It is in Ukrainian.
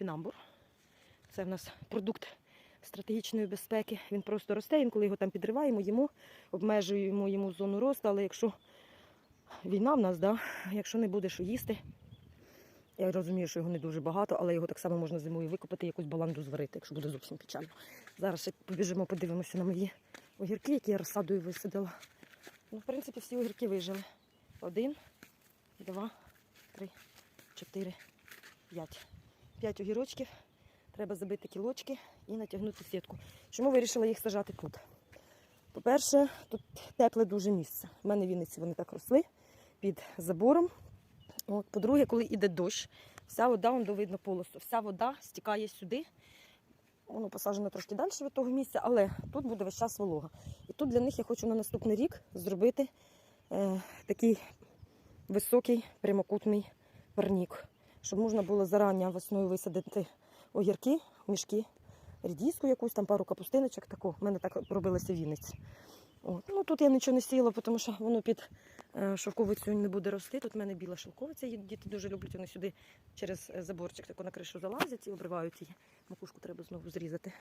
топінамбур. Це в нас продукт стратегічної безпеки. Він просто росте, інколи його там підриваємо, їмо, обмежуємо йому зону росту, але якщо війна в нас, да, якщо не буде що їсти, я розумію, що його не дуже багато, але його так само можна зимою викопати, якусь баланду зварити, якщо буде зовсім печально. Зараз ще побіжимо, подивимося на мої огірки, які я розсадою висадила. Ну, в принципі, всі огірки вижили. Один, два, три, чотири, п'ять. П'ять огірочків. Треба забити кілочки і натягнути сітку. Чому вирішила їх сажати тут? По-перше, тут тепле дуже місце. У мене в Вінниці вони так росли під забором. По-друге, коли йде дощ, вся вода, вон видно полосу, вся вода стікає сюди. Воно посаджено трошки далі від того місця, але тут буде весь час волога. І тут для них я хочу на наступний рік зробити е, такий високий прямокутний парнік, щоб можна було зарані весною висадити огірки, мішки, рідіску якусь, там пару капустиночок. Таку. У мене так робилося вінець. От. Ну, тут я нічого не сіяла, тому що воно під е, шовковицю не буде рости. Тут в мене біла шовковиця, її діти дуже люблять. Вони сюди через е, заборчик таку на кришу залазять і обривають її. Макушку треба знову зрізати.